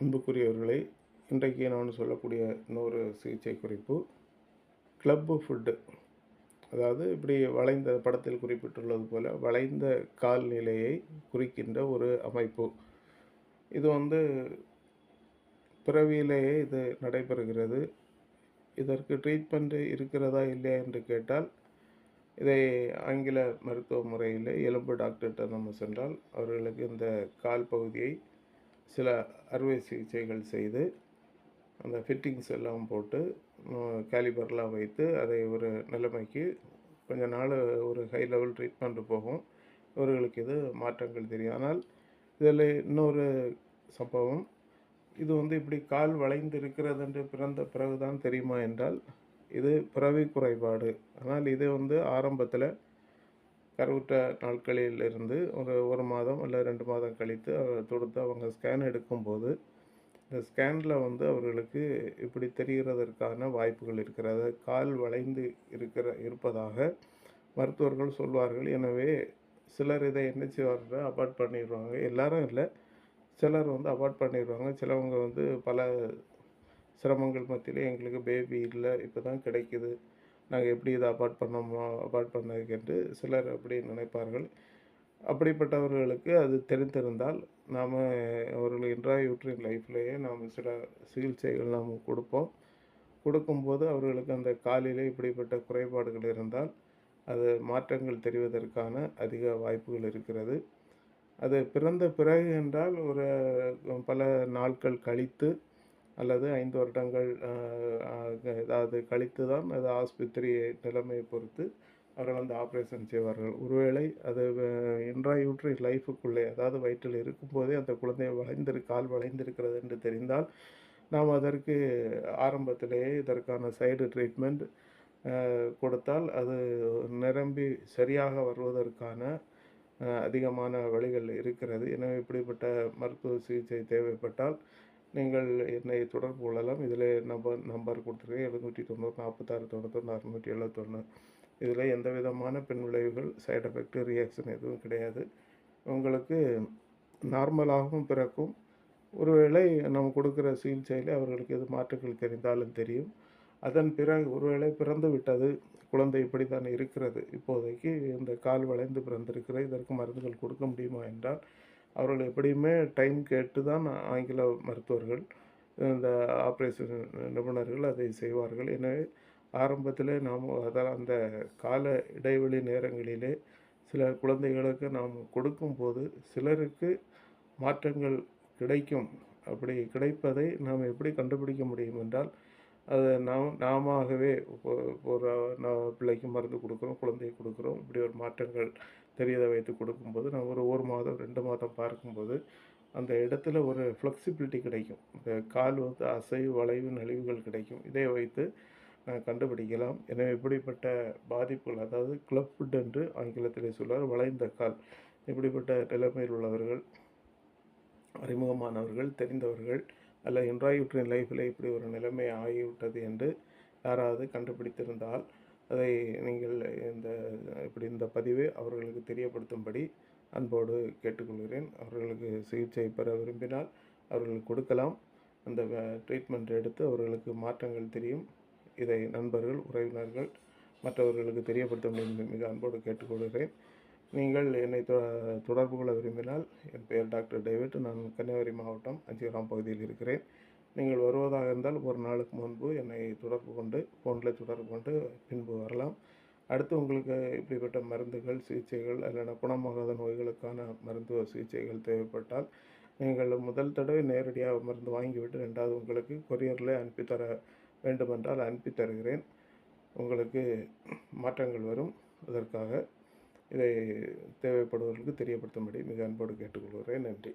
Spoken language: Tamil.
அன்புக்குரியவர்களே இன்றைக்கு நான் சொல்லக்கூடிய இன்னொரு சிகிச்சை குறிப்பு கிளப்பு ஃபுட்டு அதாவது இப்படி வளைந்த படத்தில் குறிப்பிட்டுள்ளது போல் வளைந்த கால்நிலையை குறிக்கின்ற ஒரு அமைப்பு. இது வந்து பிறவியிலேயே இது நடைபெறுகிறது. இதற்கு ட்ரீட்மெண்ட் இருக்கிறதா இல்லையா என்று கேட்டால் இதை ஆங்கில மருத்துவ முறையில் எலும்பு டாக்டர்கிட்ட நம்ம சென்றால் அவர்களுக்கு இந்த கால் பகுதியை சில அறுவை சிகிச்சைகள் செய்து அந்த ஃபிட்டிங்ஸ் எல்லாம் போட்டு கேலிபர்லாம் வைத்து அதை ஒரு நிலைமைக்கு கொஞ்ச நாள் ஒரு ஹை லெவல் ட்ரீட்மெண்ட் போகும். இவர்களுக்கு இது மாற்றங்கள் தெரியும். ஆனால் இதில் இன்னொரு சம்பவம். இது வந்து இப்படி கால் வளைந்து இருக்கிறது என்று பிறந்த பிறகுதான் தெரியுமா என்றால் இது பிறவி குறைபாடு. ஆனால் இது வந்து ஆரம்பத்தில் கருவுற்ற நாட்களிலிருந்து ஒரு ஒரு மாதம் இல்லை ரெண்டு மாதம் கழித்து அவர் தொடுத்து அவங்க ஸ்கேன் எடுக்கும்போது இந்த ஸ்கேனில் வந்து அவர்களுக்கு இப்படி தெரிகிறதற்கான வாய்ப்புகள் இருக்கிறது. கால் வளைந்து இருக்கிற இருப்பதாக மருத்துவர்கள் சொல்வார்கள். எனவே சிலர் இதை என்ன செய்வார்கள் அபார்ட் பண்ணிடுவாங்க. எல்லாரும் இல்லை. சிலர் வந்து அபார்ட் பண்ணிடுவாங்க. சிலவங்க வந்து பல சிரமங்கள் மத்தியிலே எங்களுக்கு பேபி இல்லை இப்போ தான் கிடைக்கிது. நாங்கள் எப்படி இதை அபார்ட் பண்ணோமோ அபார்ட் பண்ணதுக்கு என்று சிலர் அப்படி நினைப்பார்கள். அப்படிப்பட்டவர்களுக்கு அது தெரிந்திருந்தால் நாம் அவர்கள் இன்ட்ராயூட்ரின் லைஃப்லேயே நாம் சில சிகிச்சைகள் நாம் கொடுப்போம். கொடுக்கும்போது அவர்களுக்கு அந்த காலிலே இப்படிப்பட்ட குறைபாடுகள் இருந்தால் அது மாற்றங்கள் தெரிவதற்கான அதிக வாய்ப்புகள் இருக்கிறது. அது பிறந்த பிறகு என்றால் ஒரு பல நாட்கள் கழித்து அல்லது ஐந்து வருடங்கள் ஏதாவது கழித்து தான் அது ஆஸ்பத்திரி நிலைமையை பொறுத்து அவர்கள் வந்து ஆப்ரேஷன் செய்வார்கள். ஒருவேளை அது இன்ட்ராயூட்ரி லைஃபுக்குள்ளே அதாவது வயிற்றில் இருக்கும்போதே அந்த குழந்தை வளைந்திரு கால் வளைந்திருக்கிறது என்று தெரிந்தால் நாம் அதற்கு ஆரம்பத்திலேயே இதற்கான சைடு ட்ரீட்மெண்ட் கொடுத்தால் அது நிரம்பி சரியாக வருவதற்கான அதிகமான வழிகள் இருக்கிறது. எனவே இப்படிப்பட்ட மருத்துவ சிகிச்சை தேவைப்பட்டால் நீங்கள் என்னை தொடர்பு கொள்ளலாம். இதில் நம்பர் நம்பர் கொடுத்துருக்கேன். எழுநூற்றி தொண்ணூறு நாற்பத்தாறு தொண்ணூத்தொன்று அறுநூற்றி எழுபத்தொன்று இதில் எந்த விதமான பின் விளைவுகள் சைடு எஃபெக்ட் ரியாக்ஷன் எதுவும் கிடையாது. உங்களுக்கு நார்மலாகவும் பிறக்கும். ஒருவேளை நம்ம கொடுக்குற சிகிச்சையில் அவர்களுக்கு எது மாற்றுகள் தெரிந்தாலும் தெரியும். அதன் பிறகு ஒருவேளை பிறந்து விட்டது குழந்தை இப்படி தான் இருக்கிறது. இப்போதைக்கு இந்த கால் வளைந்து பிறந்திருக்கிற இதற்கு மருந்துகள் கொடுக்க முடியுமா என்றால் அவர்கள் எப்படியுமே டைம் கேட்டு தான் ஆங்கில மருத்துவர்கள் இந்த ஆப்ரேஷன் நிபுணர்கள் அதை செய்வார்கள். எனவே ஆரம்பத்தில் நாம் அதான் அந்த கால இடைவெளி நேரங்களிலே சில குழந்தைகளுக்கு நாம் கொடுக்கும்போது சிலருக்கு மாற்றங்கள் கிடைக்கும். அப்படி கிடைப்பதை நாம் எப்படி கண்டுபிடிக்க முடியும் என்றால் அது நாம் நாமவே ஒரு பிள்ளைக்கு மருந்து கொடுக்குறோம் குழந்தைக்கு கொடுக்குறோம். இப்படி ஒரு மாற்றங்கள் தெரியாத வைத்து கொடுக்கும்போது நான் ஒரு ஒரு மாதம் ரெண்டு மாதம் பார்க்கும்போது அந்த இடத்துல ஒரு ஃப்ளெக்சிபிலிட்டி கிடைக்கும். இந்த கால் வந்து அசைவு வளைவு நலிவுகள் கிடைக்கும். இதை வைத்து கண்டுபிடிக்கலாம். எனவே இப்படிப்பட்ட பாதிப்புகள் அதாவது கிளப்புட் என்று ஆங்கிலத்தில் சொல்வார் வளைந்த கால். இப்படிப்பட்ட நிலைமையில் உள்ளவர்கள் அறிமுகமானவர்கள் தெரிந்தவர்கள் அல்ல இன்ட்ராயூட்ரின் லைஃப்பில் இப்படி ஒரு நிலைமை ஆகிவிட்டது என்று யாராவது கண்டுபிடித்திருந்தால் அதை நீங்கள் இந்த இப்படி இந்த பதிவு அவர்களுக்கு தெரியப்படுத்தும்படி அன்போடு கேட்டுக்கொள்கிறேன். அவர்களுக்கு சிகிச்சை பெற விரும்பினால் அவர்களுக்கு கொடுக்கலாம். அந்த ட்ரீட்மெண்ட் எடுத்து அவர்களுக்கு மாற்றங்கள் தெரியும். இதை நண்பர்கள் உறவினர்கள் மற்றவர்களுக்கு தெரியப்படுத்த முடியும் மிக அன்போடு கேட்டுக்கொள்கிறேன். நீங்கள் என்னை தொடர்பு கொள்ள விரும்பினால் என் பெயர் டாக்டர் டேவிட். நான் கன்னியாகுமரி மாவட்டம் அஞ்சிகிராம் பகுதியில் இருக்கிறேன். நீங்கள் வருவதாக இருந்தால் ஒரு நாளுக்கு முன்பு என்னை தொடர்பு கொண்டு ஃபோனில் தொடர்பு கொண்டு பின்பு வரலாம். அடுத்து உங்களுக்கு இப்படிப்பட்ட மருந்துகள் சிகிச்சைகள் அல்லது குணமாகாத நோய்களுக்கான மருத்துவ சிகிச்சைகள் தேவைப்பட்டால் நீங்கள் முதல் தடவை நேரடியாக மருந்து வாங்கிவிட்டு ரெண்டாவது உங்களுக்கு கொரியரில் அனுப்பித்தர வேண்டுமென்றால் அனுப்பி தருகிறேன் உங்களுக்கு மாற்றங்கள் வரும். அதற்காக இதை தேவைப்படுவர்களுக்கு தெரியப்படுத்தும்படி மிக அன்போடு கேட்டுக்கொள்கிறேன். நன்றி.